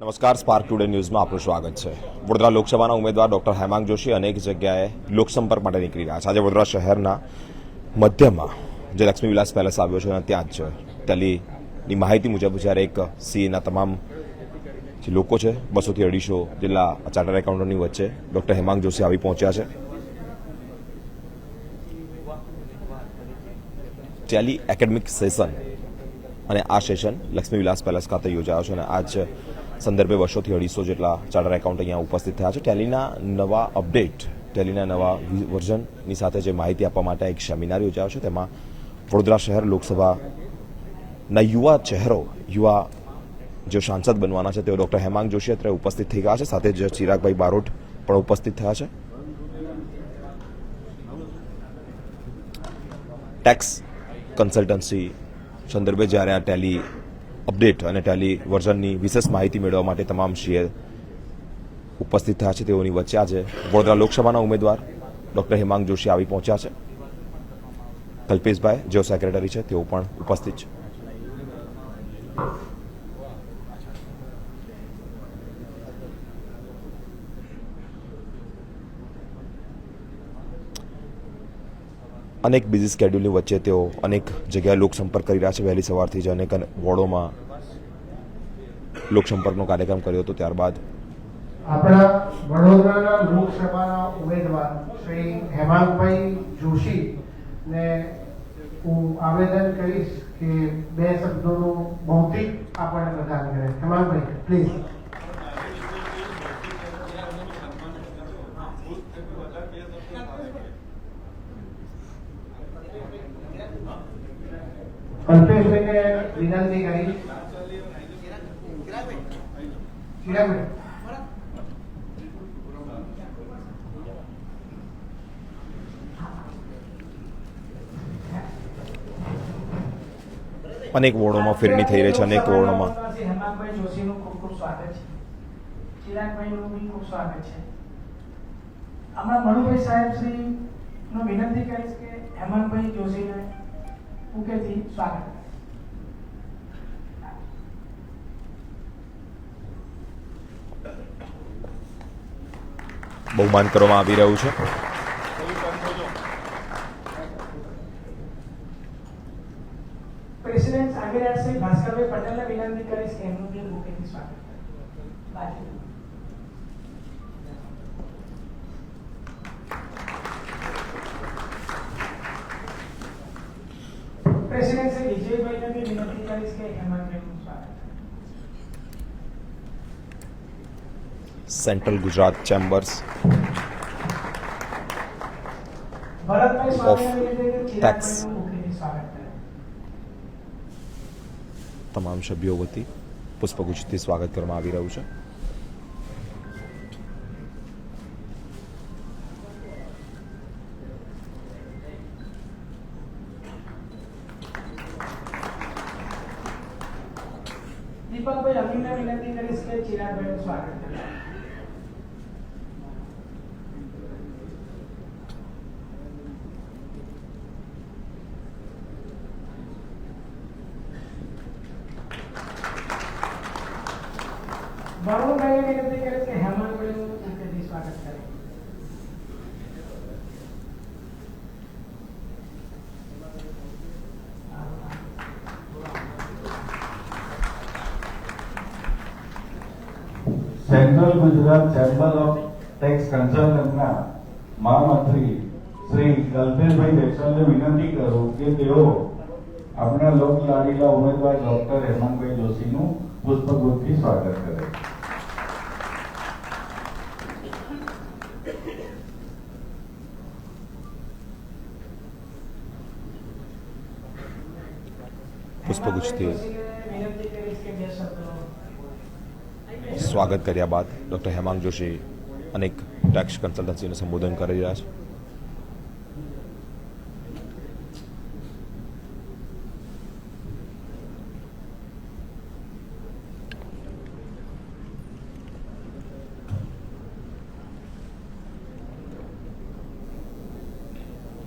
નમસ્કાર spark today ન્યૂઝમાં આપનું સ્વાગત છે. વડોદરા લોકસભાના ઉમેદવાર ડોક્ટર હેમાંગ જોશી અનેક જગ્યાએ લોકસંપર્ક માટે નીકળી રહ્યા છે. આજે વડોદરા શહેરના મધ્યમાં જે લક્ષ્મી વિલાસ પેલેસ આવ્યો છે ત્યાં જ ટેલીની માહિતી મુજબ જ્યારે એક સીએના તમામ જે લોકો છે, બસોથી અઢીસો જેટલા ચાર્ટર એકાઉન્ટની વચ્ચે ડોક્ટર હેમાંગ જોશી આવી પહોંચ્યા છે. ટેલી એકેડમિક સેશન અને આ સેશન લક્ષ્મી વિલાસ પેલેસ ખાતે યોજાયો છે અને આજ સંદર્ભે વર્ષોથી અઢીસો જેટલા ચાર્ટર એકાઉન્ટ અહીંયા ઉપસ્થિત થયા છે. ટેલીના નવા અપડેટ, ટેલીના નવા વર્ઝનની સાથે જે માહિતી આપવા માટે એક સેમિનાર યોજાયો છે, તેમાં વડોદરા શહેર લોકસભાના યુવા ચહેરો, યુવા જે સાંસદ બનવાના છે, તેઓ ડૉક્ટર હેમાંગ જોશી અત્યારે ઉપસ્થિત થઈ ગયા છે. સાથે જ ચિરાગભાઈ બારોટ પણ ઉપસ્થિત થયા છે. ટેક્સ કન્સલ્ટન્સી સંદર્ભે જ્યારે આ ટેલી અપડેટ અને ટેલી વર્ઝનની વિશેષ માહિતી મેળવવા માટે તમામ શેર ઉપસ્થિત થયા છે તેઓની વચ્ચે આજે વડોદરા લોકસભાના ઉમેદવાર ડોક્ટર હેમાંગ જોશી આવી પહોંચ્યા છે. કલ્પેશભાઈ, જેઓ સેક્રેટરી છે, તેઓ પણ ઉપસ્થિત છે. અનેક બિઝી સ્કેડ્યુલની વચ્ચે તેઓ અનેક જગ્યાએ લોકસંપર્ક કરી રહ્યા છે. વહેલી સવારથી જ અનેક વોર્ડોમાં લોકસંપર્કનો કાર્યક્રમ કર્યો હતો ત્યારબાદ. આપણા વડોદરાના લોકસભાના ઉમેદવાર શ્રી હેમાંગભાઈ જોશી ને હું આવેદન કરીશ કે બે શબ્દોનું ભૌતિક આપણને પ્રદાન કરે. હેમાંગભાઈ પ્લીઝ કલ્પેશભાઈને વિનંતી કરીશ ચિરાગભાઈ અનેક વોર્ડોમાં ફેરણી થઈ રહી છે અનેક વોર્ડોમાં હેમાંગભાઈ જોશીનું ખૂબ ખૂબ સ્વાગત છે ચિરાગભાઈનું બી ખૂબ સ્વાગત છે હમણાં મનુભાઈ સાહેબ શ્રી નો વિનંતી કરીશ કે હેમાંગભાઈ જોશીને ઉકેથી સ્વાગત. બહુમાન કરવામાં આવી રહ્યું છે પ્રેસિડેન્ટ આગેવાન શ્રી ભાસ્કરભાઈ પટેલને વિનંતી કરીશ કે એમનું બી ઉકેથી સ્વાગત કરે. બાજુ પ્રેસિડેન્ટ શ્રી વિજયભાઈને બી વિનંતી કરીશ કે હેમાંગભાઈનું સ્વાગત કરે. સેન્ટ્રલ ગુજરાત ચેમ્બર્સ ઓફ કરે. તમામ સભ્યો વતી પુષ્પગુચ્છથી સ્વાગત કરવામાં આવી રહ્યું છે દીપકભાઈ અમીને વિનંતી કરીશ કે ચિરાગભાઈનું સ્વાગત કરે. વરુણભાઈને વિનંતી કરીશ કે હેમાંગભાઈનું ઉકેથી સ્વાગત કરે. Central Gujarat Chamber of Tax કન્સલ્ટન્ટના મહામંત્રી શ્રી કલ્પેશભાઈ દેસાઈને વિનંતી કરું કે તેઓ આપણા લોકલાડીલા ઉમેદવાર ડોક્ટર હેમંતભાઈ જોશીનું પુષ્પગુચ્છથી સ્વાગત કરે પુષ્પગુચ્છથી. વિનંતી કરીશ કે બે શબ્દો સ્વાગત કર્યા બાદ ડૉક્ટર હેમાંગ જોશી અનેક ટેક્સ કન્સલ્ટન્સીને સંબોધન કરી રહ્યા છે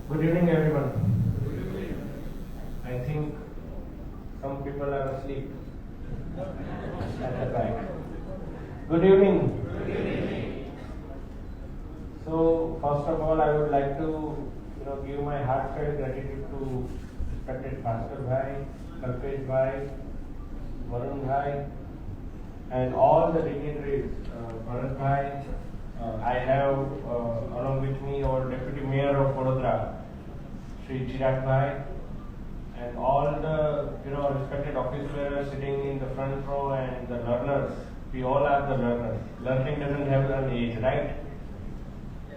Good evening, everyone. Good evening. So first of all, I would like to, you know, give my heartfelt gratitude to respected Bhaskar Bhai, Kalpesh Bhai, Varun Bhai, and all the dignitaries, uh, Bhai. Uh, I have uh, along with me our Deputy Mayor of Vadodara, Sri Chirag Bhai, and all the, you know, respected office bearers sitting in the front row and the learners. We all are the learners. Learning doesn't have an age, right?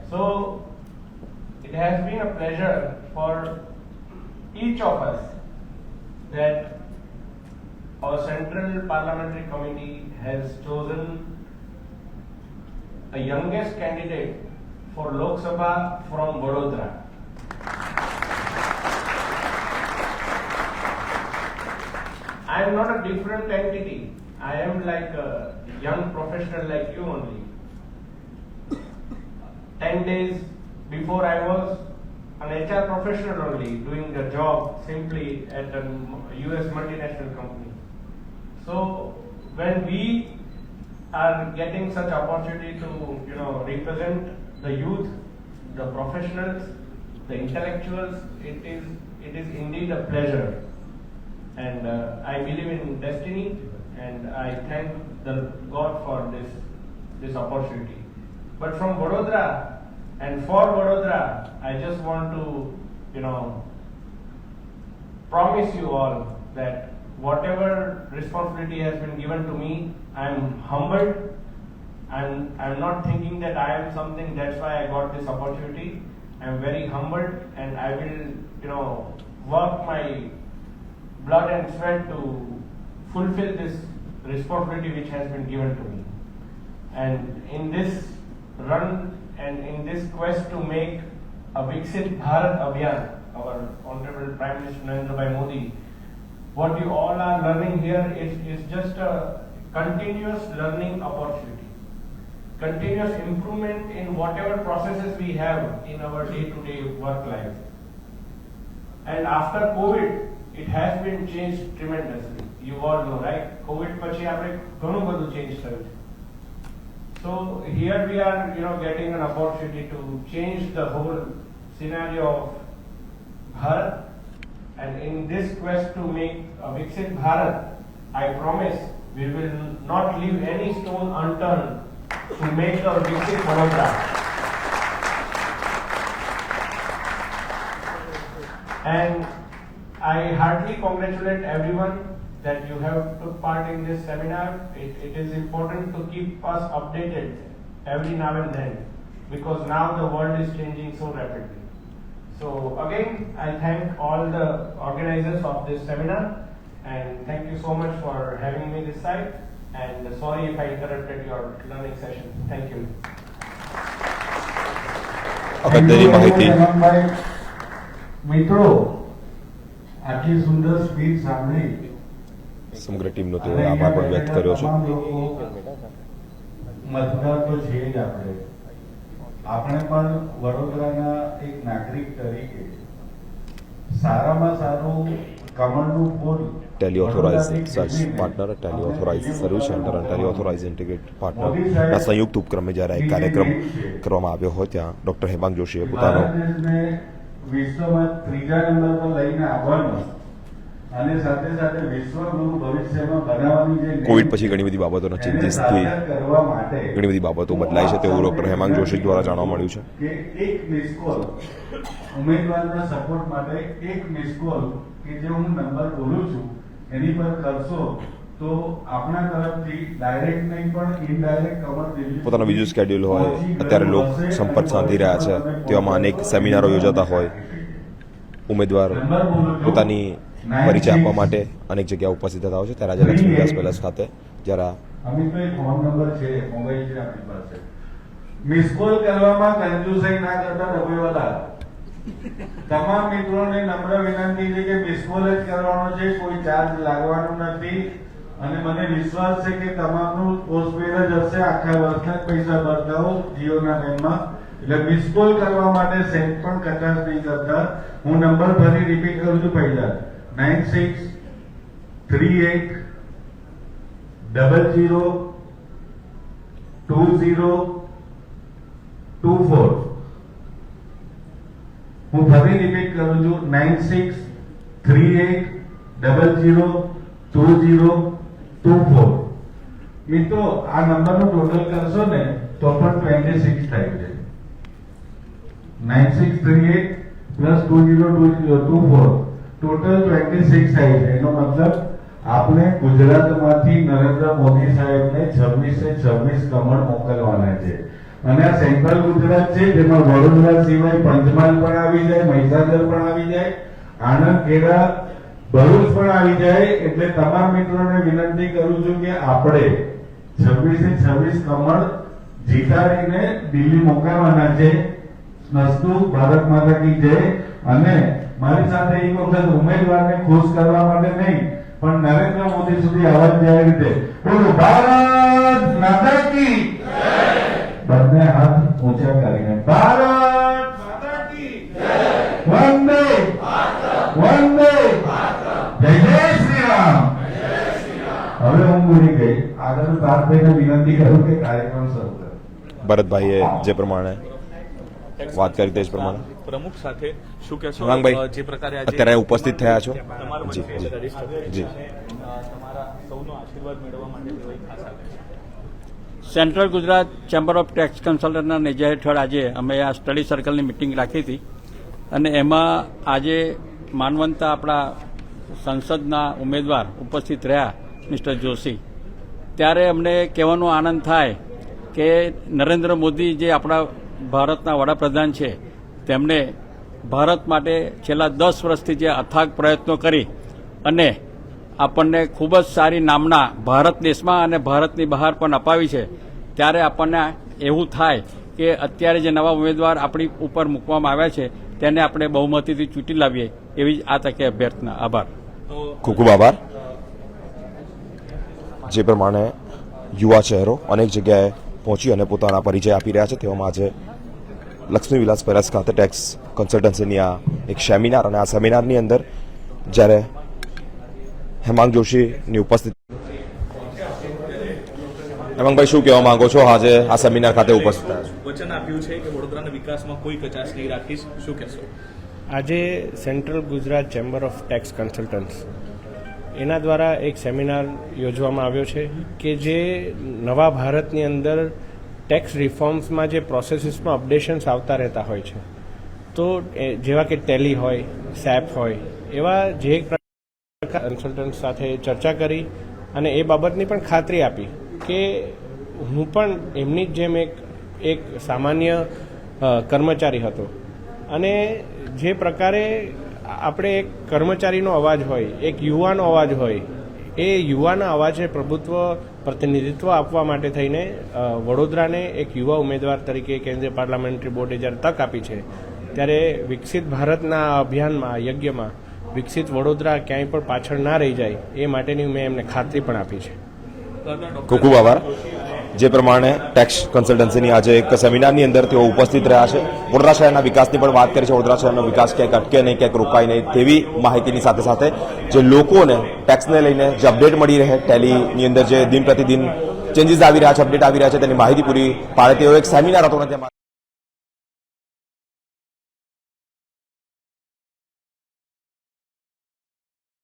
So, it has been a pleasure for each of us that our Central Parliamentary Committee has chosen a youngest candidate for Lok Sabha from Vadodara. I am not a different entity. I am like a young professional like you only. 10 days before I was an HR professional only doing the job simply at a US multinational company. So when we are getting such opportunity to you know represent the youth, the professionals, the intellectuals, it is it is indeed a pleasure. And uh, I believe in destiny, and I thank the God for this this opportunity. But from Vadodara and for Vadodara, I just want to, you know, promise you all that whatever responsibility has been given to me, I am humbled. I'm, I'm not thinking that I am something, that's why I got this opportunity. I'm very humbled and I will, you know, work my blood and sweat to fulfill this responsibility which has been given to me. And in this run and in this quest to make a Viksit Bharat Abhiyan, our Honorable Prime Minister Narendra Bhai Modi, what you all are learning here is, is just a continuous learning opportunity. Continuous improvement in whatever processes we have in our day-to-day work life. And after COVID, it has been changed tremendously. You all know, right? COVID પછી આપણે ઘણું બધું change થયું છે. So here we are, you know, getting an opportunity to change the whole scenario of Bharat. And in this quest to make a Viksit Bharat, I promise we will not leave any stone unturned to make a Viksit Vadodara. And I heartily congratulate everyone that you have took part in this seminar. It, it is important to keep us updated every now and then because now the world is changing so rapidly. So again, I thank all the organizers of this seminar and thank you so much for having me this side and sorry if I interrupted your learning session. Thank you. અગત્યની માહિતી હેમંતભાઈ, મિત્રો આટલી સુંદર speech સાંભળી સમગ્ર ટીમનો તેઓ તેઓએ આભાર પણ વ્યક્ત કર્યો છે. મતદાર તો છે જ આપણે. આપણે પણ વડોદરાના એક નાગરિક તરીકે સારામાં સારું કમળનું ફૂલ Tally authorise search partner Tally authorise service centre અને ટેલી ઓથોરાઇઝ ઇન્ટિગ્રેટ પાર્ટનરના સંયુક્ત ઉપક્રમે જ્યારે એક કાર્યક્રમ કરવામાં આવ્યો હોય ત્યાં ડોક્ટર હેમાંગ જોશીએ પોતાનો વિશ્વમાં ત્રીજા નંબર પર લઈને આવવાનું અને સાથે સાથે વિશ્વગુરુ ભવિષ્યમાં બનાવવાની જે કોવિડ પછી ઘણી બધી બાબતોના ચેન્જીસથી કરવા માટે ઘણી બધી બાબતો બદલાઈ છે તેવું ડોક્ટર હેમાંગ જોશી દ્વારા જાણવા મળ્યું છે. કે એક મિસ કોલ ઉમેદવારના સપોર્ટ માટે એક મિસ કોલ કે જે હું નંબર બોલું છું એની પર કરશો તો આપણા તરફથી ડાયરેક્ટ નહીં પણ ઇનડાયરેક્ટ કવર દિલ્હી પોતાનો બીજું સ્કેડ્યુલ હોય અત્યારે લોક સંપર્ક સાધી રહ્યા છે તેવામાં અનેક સેમિનારો યોજાતા હોય. ઉમેદવાર પોતાની પરિચય આપવા માટે અનેક જગ્યા ઉપસ્થિત થતા હોય છે. ત્યારે આજે લક્ષ્મી વિલાસ પેલેસ ખાતે. જરા અમિતભાઈ ફોન નંબર છે મોબાઈલ છે આપણી પાસે. મિસ કોલ કરવામાં કંજુસાઈ ના કરતા ડબોવાલા તમામ મિત્રોને નમ્ર વિનંતી છે કે મિસ કોલ જ કરવાનો છે કોઈ ચાર્જ લાગવાનો નથી. અને મને વિશ્વાસ છે કે તમામનું પોસ્ટપેડ જ હશે. આખા વર્ષના પૈસા ભરતા હો જીઓના બેંકમાં. એટલે મિસ કોલ કરવા માટે સેન્ટ પણ કચાશ નહીં કરતા. હું નંબર ફરી રિપીટ કરું છું પહેલા nine six three eight double zero two zero, two four. હું ફરી રિપીટ કરું છું nine six three eight double zero two zero two four. મિત્રો, આ નંબરનું ટોટલ કરશો ને, તો પણ ટ્વેન્ટી સિક્સ થાય છે. Nine six three eight plus two zero two two four. Total twenty six થાય છે. એનો મતલબ આપણે ગુજરાતમાંથી નરેન્દ્ર મોદી સાહેબને છવ્વીસે છવ્વીસ કમળ મોકલવાના છે. અને આ સેન્ટ્રલ ગુજરાત છે, જેમાં વડોદરા સિવાય પંચમહાલ પણ આવી જાય, મહીસાગર પણ આવી જાય આણંદ ખેડા ભરૂચ પણ આવી જાય. એટલે તમામ મિત્રોને વિનંતી કરું છું કે આપણે છવ્વીસે છવ્વીસ કમળ જીતાડીને દિલ્હી મોકલવાના છે. ભારત માતા કી જય. અને મારી સાથે એક વખત ઉમેદવારને ખુશ કરવા માટે નહીં, પણ નરેન્દ્ર મોદી સુધી અવાજ જાય રીતે, બોલો ભારત માતા કી બંને હાથ ઊંચા કરીને ભારત માતા કી વંદે વંદે જય જય શ્રી રામ હવે હું ભૂલી ગઈ આગળ ભારતભાઈને વિનંતી કરું કે કાર્યક્રમ શરૂ કરે. ભરતભાઈએ જે પ્રમાણે વાત કરી દઈશ પ્રમાણે. પ્રમુખ સાથે શું કહેશો? જે પ્રકારે આજે અત્યારે ઉપસ્થિત થયા છો? તમારો જી જી. Central Gujarat Chamber of Tax કન્સલ્ટન્ટના નેજા હેઠળ આજે અમે આ સ્ટડી સર્કલની મિટિંગ રાખી હતી. અને એમાં આજે માનવંતા આપણા સંસદના ઉમેદવાર ઉપસ્થિત રહ્યા મિસ્ટર જોશી. ત્યારે અમને કહેવાનો આનંદ થાય કે નરેન્દ્ર મોદી જે આપણા ભારતના વડાપ્રધાન છે, તેમણે ભારત માટે છેલ્લા દસ વર્ષથી જે અથાગ પ્રયત્નો કરી અને આપણને ખૂબ જ સારી નામના ભારત દેશમાં અને ભારતની બહાર પણ અપાવી છે, ત્યારે આપણને એવું થાય કે અત્યારે જે નવા ઉમેદવાર આપણી ઉપર મૂકવામાં આવ્યા છે, તેને આપણે બહુમતીથી ચૂંટી લાવીએ, એવી જ આ તકે અભ્યર્થના. આભાર. ખૂબ ખૂબ આભાર. જે પ્રમાણે યુવા ચહેરો અનેક જગ્યાએ પહોંચી અને પોતાના પરિચય આપી રહ્યા છે. તેવામાં આજે લક્ષ્મી વિલાસ પેલેસ ખાતે ટેક્સ કન્સલ્ટન્સીની આ એક સેમિનાર અને આ સેમિનારની અંદર જ્યારે હેમાંગ જોશીની ઉપસ્થિત હેમાંગભાઈ શું કહેવા માંગો છો? આજે આ સેમિનાર ખાતે ઉપસ્થિત વચન આપ્યું છે કે વડોદરાના વિકાસમાં કોઈ કચાશ નહીં રાખીશ. શું કહેશો? આજે Central Gujarat Chamber of Tax Consultants એના દ્વારા એક સેમિનાર યોજવામાં આવ્યો છે કે જે નવા ભારતની અંદર ટેક્સ રિફોર્મ્સમાં જે પ્રોસેસીસમાં અપડેશન્સ આવતા રહેતા હોય છે. તો જેવા કે ટેલી હોય સેપ હોય, એવા જે કન્સલ્ટન્ટ સાથે ચર્ચા કરી અને એ બાબતની પણ ખાતરી આપી કે હું પણ એમની જ જેમ એક એક સામાન્ય કર્મચારી હતો. અને જે પ્રકારે આપણે એક કર્મચારીનો અવાજ હોય, એક યુવાનો અવાજ હોય, એ યુવાના અવાજને પ્રભુત્વ, પ્રતિનિધિત્વ આપવા માટે થઈને વડોદરાને એક યુવા ઉમેદવાર તરીકે કેન્દ્રીય પાર્લામેન્ટરી બોર્ડે જ્યારે તક આપી છે, ત્યારે વિકસિત ભારતના અભિયાનમાં, યજ્ઞમાં, વિકસિત વડોદરા ક્યાંય પણ પાછળ ના રહી જાય, એ માટેની મેં એમને ખાતરી પણ આપી છે. ખૂબ ખૂબ આભાર. જે પ્રમાણે ટેક્સ કન્સલ્ટન્સીની આજે એક સેમિનારની અંદર તેઓ ઉપસ્થિત રહ્યા છે. વડોદરા શહેરના વિકાસની પણ વાત કરી છે. વડોદરા શહેરનો વિકાસ ક્યાંક અટકે નહીં, ક્યાંક રોકાય નહીં તેવી માહિતીની સાથે સાથે જે લોકોને ટેક્સને લઈને જે અપડેટ મળી રહે ટેલીની અંદર જે દિન પ્રતિદિન ચેન્જીસ આવી રહ્યા છે અપડેટ આવી રહ્યા છે તેની માહિતી પૂરી પાડે તેઓ એક સેમિનાર હતો ને તેમાં